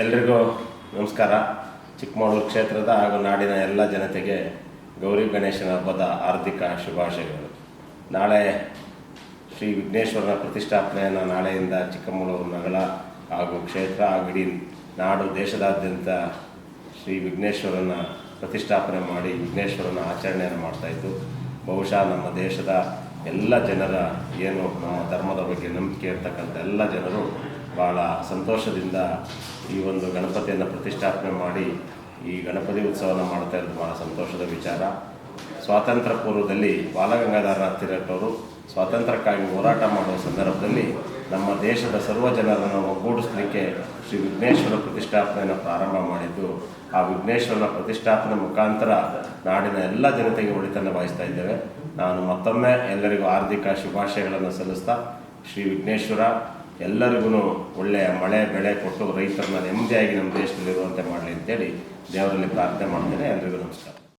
ಎಲ್ರಿಗೂ ನಮಸ್ಕಾರ. ಚಿಕ್ಕಮಗಳೂರು ಕ್ಷೇತ್ರದ ಹಾಗೂ ನಾಡಿನ ಎಲ್ಲ ಜನತೆಗೆ ಗೌರಿ ಗಣೇಶನ ಹಬ್ಬದ ಹಾರ್ದಿಕ ಶುಭಾಶಯಗಳು. ನಾಳೆ ಶ್ರೀ ವಿಘ್ನೇಶ್ವರನ ಪ್ರತಿಷ್ಠಾಪನೆಯನ್ನು ನಾಳೆಯಿಂದ ಚಿಕ್ಕಮಗಳೂರು ನಗರ ಹಾಗೂ ಕ್ಷೇತ್ರ ಹಾಗೂ ಇಡೀ ನಾಡು ದೇಶದಾದ್ಯಂತ ಶ್ರೀ ವಿಘ್ನೇಶ್ವರನ ಪ್ರತಿಷ್ಠಾಪನೆ ಮಾಡಿ ವಿಘ್ನೇಶ್ವರನ ಆಚರಣೆಯನ್ನು ಮಾಡ್ತಾಯಿತ್ತು ಬಹುಶಃ ನಮ್ಮ ದೇಶದ ಎಲ್ಲ ಜನರ ಏನು ನಮ್ಮ ಧರ್ಮದ ಬಗ್ಗೆ ನಂಬಿಕೆ ಇರ್ತಕ್ಕಂಥ ಎಲ್ಲ ಜನರು ಭಾಳ ಸಂತೋಷದಿಂದ ಈ ಒಂದು ಗಣಪತಿಯನ್ನು ಪ್ರತಿಷ್ಠಾಪನೆ ಮಾಡಿ ಈ ಗಣಪತಿ ಉತ್ಸವನ ಮಾಡ್ತಾ ಇರೋದು ಭಾಳ ಸಂತೋಷದ ವಿಚಾರ. ಸ್ವಾತಂತ್ರ್ಯ ಪೂರ್ವದಲ್ಲಿ ಬಾಲಗಂಗಾಧರನಾಥ್ ಸ್ವಾತಂತ್ರ್ಯ ಸ್ವಾತಂತ್ರ್ಯಕ್ಕಾಗಿ ಹೋರಾಟ ಮಾಡುವ ಸಂದರ್ಭದಲ್ಲಿ ನಮ್ಮ ದೇಶದ ಸರ್ವ ಜನರನ್ನು ಒಗ್ಗೂಡಿಸಲಿಕ್ಕೆ ಶ್ರೀ ವಿಘ್ನೇಶ್ವರ ಪ್ರತಿಷ್ಠಾಪನೆಯನ್ನು ಪ್ರಾರಂಭ ಮಾಡಿದ್ದು, ಆ ವಿಘ್ನೇಶ್ವರನ ಪ್ರತಿಷ್ಠಾಪನೆ ಮುಖಾಂತರ ನಾಡಿನ ಎಲ್ಲ ಜನತೆಗೆ ಒಳಿತನ್ನು ಬಯಸ್ತಾ ಇದ್ದೇವೆ. ನಾನು ಮತ್ತೊಮ್ಮೆ ಎಲ್ಲರಿಗೂ ಹಾರ್ದಿಕ ಶುಭಾಶಯಗಳನ್ನು ಸಲ್ಲಿಸ್ತಾ ಶ್ರೀ ವಿಘ್ನೇಶ್ವರ ಎಲ್ಲರಿಗೂ ಒಳ್ಳೆಯ ಮಳೆ, ಬೆಳೆ ಕೊಟ್ಟು ರೈತರನ್ನ ನೆಮ್ಮದಿಯಾಗಿ ನಮ್ಮ ದೇಶದಲ್ಲಿರುವಂತೆ ಮಾಡಲಿ ಅಂತೇಳಿ ದೇವರಲ್ಲಿ ಪ್ರಾರ್ಥನೆ ಮಾಡ್ತೇನೆ. ಎಲ್ರಿಗೂ ನಮಸ್ಕಾರ.